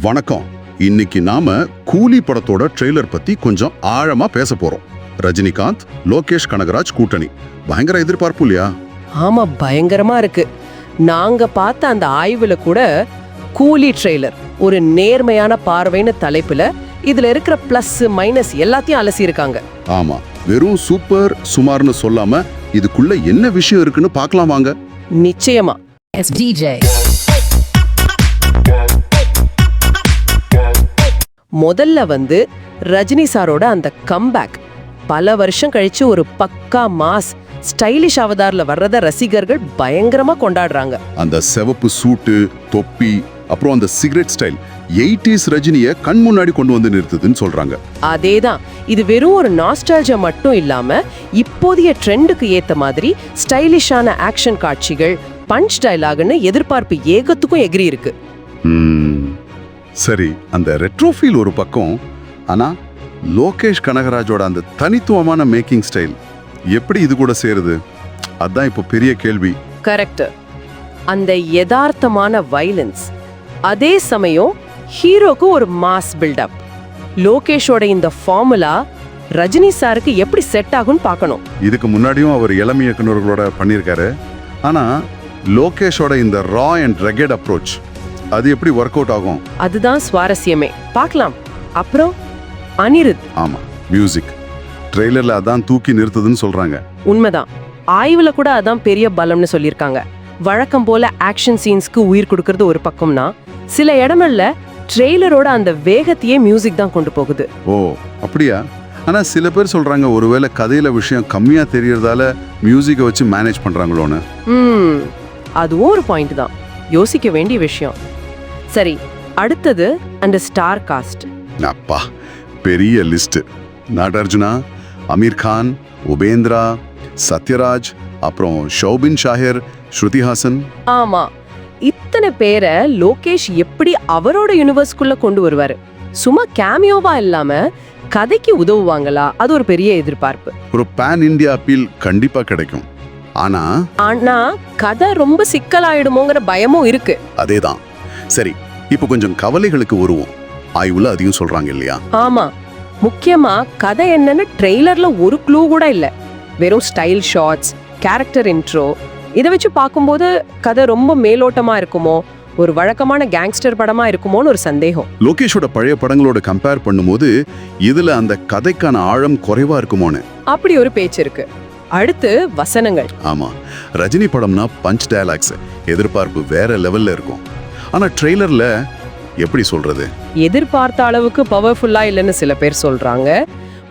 வணக்கம். இன்னைக்கு நாம கூலி படத்தோட ட்ரெய்லர் பத்தி கொஞ்சம் ஆழமா பேச போறோம். ரஜினிகாந்த் லோகேஷ் கனகராஜ் கூட்டணி. பயங்கர எதிர்பார்ப்பு இல்லையா? ஆமா பயங்கரமா இருக்கு. நாங்க பார்த்த அந்த ஆய்வுல கூட கூலி ட்ரெய்லர் ஒரு நேர்மையான பார்வைன்னு தலைப்புல இதுல இருக்கிற பிளஸ் மைனஸ் எல்லாத்தையும் அலசியிருக்காங்க ஆமா வெறும் சூப்பர் சுமார்னு சொல்லாம இதுக்குள்ள என்ன விஷயம் இருக்குன்னு பார்க்கலாம் வாங்க. நிச்சயமா. SDJ. முதல்ல வந்து ரஜினி சாரோட அந்த கம்பேக் பல வருஷம் கழிச்சு ஒரு பக்கா மாஸ் ஸ்டைலிஷ் அவதார்ல வர்றத ரசிகர்கள் பயங்கரமா கொண்டாடுறாங்க. அந்த சிவப்பு சூட்டு தொப்பி அப்புறம் அந்த சிகரெட் ஸ்டைல் எயிட்டிஸ் ரஜினிய கண் முன்னாடி கொண்டு வந்து நிறுத்துதுன்னு சொல்றாங்க. அதேதான். இது வெறும் ஒரு நாஸ்டாலஜியா மட்டும் இல்லாம இப்போதைய ட்ரெண்டுக்கு ஏத்த மாதிரி ஸ்டைலிஷான ஆக்ஷன் காட்சிகள் பஞ்ச் டயலாக்னு எதிர்பார்ப்பு ஏகத்துக்கும் எகிரி இருக்கு சரி அந்த ரெட்ரோ ஃபீல் ஒரு பக்கம் ஆனா லோகேஷ் கனகராஜோட அந்த தனித்துவமான மேக்கிங் ஸ்டைல் எப்படி இது கூட சேருது? அதான் இப்போ பெரிய கேள்வி. கரெக்ட் அந்த யதார்த்தமான வைலன்ஸ் அதே சமயம் ஹீரோக்கு ஒரு மாஸ் பில்டப் லோகேஷோட இந்த ஃபார்முலா ரஜினி சாருக்கு எப்படி செட் ஆகும்னு பார்க்கணும். இதுக்கு முன்னாடியும் அவர் இளம் இயக்குனர்களோட பண்ணியிருக்காரு. ஆனா லோகேஷோட இந்த ரா அண்ட் ரெகட் அப்ரோச் அது எப்படி ஒர்க் அவுட் ஆகும்? அதுதான் சுவாரஸ்யமே. பார்க்கலாம். அப்புறம் அனிருத். ஆமா மியூசிக் ட்ரெய்லர்ல அதான் தூக்கி நிறுத்துதுன்னு சொல்றாங்க. உண்மைதான். ஆய்வுல கூட அதான் பெரிய பலம்னு சொல்லியிருக்காங்க. வழக்கம் போல ஆக்ஷன் சீன்ஸ்க்கு உயிர் கொடுக்கறது ஒரு பக்கம்னா சில இடங்கள்ல ட்ரெய்லரோட அந்த வேகத்தையே மியூசிக் தான் கொண்டு போகுது. ஓ அப்படியா? ஆனா சில பேர் சொல்றாங்க ஒருவேளை கதையில விஷயம் கம்மியா தெரியறதால மியூசிக்கை வச்சு மேனேஜ் பண்றாங்களோன்னு. ம் அதுவும் ஒரு பாயிண்ட் தான். யோசிக்க வேண்டிய விஷயம். சரி அடுத்தது அந்த ஸ்டார் காஸ்ட். அப்பா பெரிய லிஸ்ட். நாகார்ஜுனா அமீர் கான் உபேந்திரா சத்யராஜ் அப்புறம் ஷௌபின் ஷாஹிர் ஸ்ருதிஹாசன் ஆமா இத்தனை பேரை லோகேஷ் எப்படி அவரோட யூனிவர்ஸ்குள்ள கொண்டு வருவாரு? சும்மா கேமியோவா இல்லாம கதைக்கு உதவுவாங்களா? அது ஒரு பெரிய எதிர்பார்ப்பு. ஒரு பேன் இந்தியா அப்பீல் கண்டிப்பா கிடைக்கும். ஆனா ஆனா கதை ரொம்ப சிக்கலாயிடுமோங்கிற பயமும் இருக்கு. அதேதான். சரி இப்போ கொஞ்சம் கவலைகளுக்கு வருவோம் ஆய்வுல அதையும் சொல்றாங்க இல்லையா? ஆமா. முக்கியமா கதை என்னன்னு ட்ரெய்லர்ல ஒரு க்ளூ கூட இல்ல. வெறும் ஸ்டைல் ஷாட்ஸ் கேரக்டர் இன்ட்ரோ இதை வச்சு பார்க்கும்போது கதை ரொம்ப மேலோட்டமா இருக்குமோ ஒரு வழக்கமான கேங்ஸ்டர் படமா இருக்குமோன்னு ஒரு சந்தேகம். லோகேஷோட பழைய படங்களோட கம்பேர் பண்ணும்போது இதுல அந்த கதைக்கான ஆழம் குறைவா இருக்குமோன்னு. அப்படி ஒரு பேச்சு இருக்கு. அடுத்து வசனங்கள். ஆமா. ரஜினி படம்னா பஞ்ச் டயலாக்ஸ் எதிர்பார்ப்பு வேற லெவல்ல இருக்கும். ஆனா ட்ரெய்லர்ல எப்படி சொல்றது? எதிர்பார்த்த அளவுக்கு பவர்ஃபுல்லா இல்லைன்னு சில பேர் சொல்றாங்க.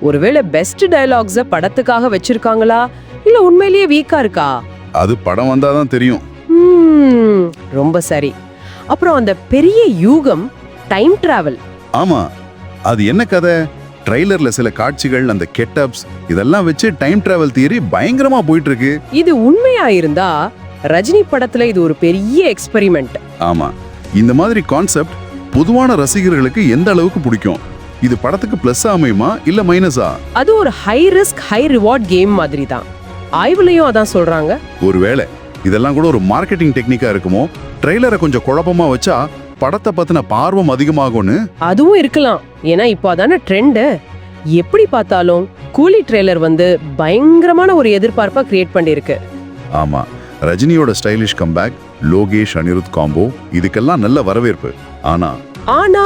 ஒருவேளை பெஸ்ட் டயலாக்ஸ படத்துக்காக வச்சிருக்காங்களா? இல்ல உண்மையிலேயே வீக்கா இருக்கா? அது படம் வந்தாதான் தெரியும். ரொம்ப சரி. அப்புறம் அந்த பெரிய யூகம் டைம் டிராவல் ஆமா. அது என்ன கதை? ட்ரெய்லர்ல சில காட்சிகள் அந்த கெட்டப்ஸ் இதெல்லாம் வச்சு டைம் டிராவல் தியரி பயங்கரமா போயிட்டு இருக்கு இது உண்மையா இருந்தா ரஜினி படத்துல இது ஒரு பெரிய எக்ஸ்பெரிமெண்ட் ஆமா. இந்த மாதிரி கான்செப்ட் பொதுவான ரசிகர்களுக்கு எந்த அளவுக்கு பிடிக்கும்? இது படத்துக்கு பிளஸ் அமையுமா இல்ல மைனஸா அது ஒரு high risk high reward game மாதிரி தான் ஆய்வுலயும் அதான் சொல்றாங்க. ஒருவேளை இதெல்லாம் கூட ஒரு மார்க்கெட்டிங் டெக்னிக்கா இருக்குமோ? ட்ரெய்லரை கொஞ்சம் குழப்பமா வச்சா படத்தை பத்தின பார்வம் அதிகமாகும்னு? அதுவும் இருக்கலாம். ஏன்னா இப்போ அதான ட்ரெண்டு எப்படி பார்த்தாலும் கூலி ட்ரெய்லர் வந்து பயங்கரமான ஒரு எதிர்பார்ப்பா கிரியேட் பண்ணிருக்கு ஆமா. ரஜினியோட stylish comeback Lokesh Anirudh combo இதுக்கெல்லாம் நல்ல வரவேற்பு. ஆனா ஆனா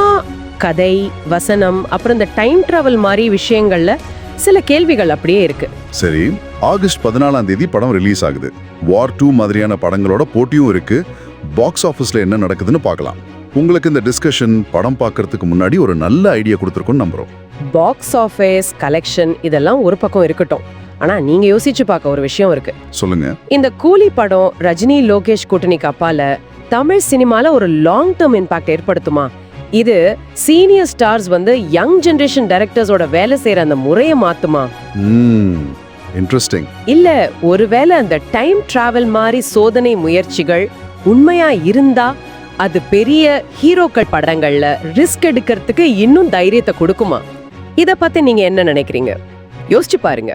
கதை வசனம் அப்புறம் இந்த டைம் டிராவல் மாதிரி விஷயங்கள்ல சில கேள்விகள் அப்படியே இருக்கு. சரி ஆகஸ்ட் பதினாலாம் தேதி படம் ரிலீஸ் ஆகுது. வார் டூ மாதிரியான படங்களோட போட்டியும் இருக்கு. பாக்ஸ் ஆஃபீஸ்ல என்ன நடக்குதுன்னு பார்க்கலாம். உங்களுக்கு இந்த டிஸ்கஷன் படம் பார்க்கறதுக்கு முன்னாடி ஒரு நல்ல ஐடியா கொடுத்துருக்கோன்னு நம்புறோம். பாக்ஸ் ஆஃபீஸ் கலெக்ஷன் இதெல்லாம் ஒரு பக்கம் இருக்கட்டும். ஆனா நீங்க யோசிச்சு பார்க்க ஒரு விஷயம் இருக்கு. சொல்லுங்க. இந்த கூலி படம் ரஜினி லோகேஷ் கூட்டணிக்கு அப்பால தமிழ் சினிமால ஒரு லாங் டேர்ம் இம்பாக்ட் ஏற்படுத்துமா? இது சீனியர் ஸ்டார்ஸ் வந்து யங் ஜெனரேஷன் டைரக்டர்ஸோட வேலை செய்யற அந்த முறையை மாத்துமா? இன்ட்ரெஸ்டிங் இல்ல ஒருவேளை அந்த டைம் டிராவல் மாதிரி சோதனை முயற்சிகள் உண்மையா இருந்தா அது பெரிய ஹீரோக்கள் படங்கள்ல ரிஸ்க் எடுக்கிறதுக்கு இன்னும் தைரியத்தை கொடுக்குமா? இத பத்தி நீங்க என்ன நினைக்கிறீங்க? யோசிச்சு பாருங்க.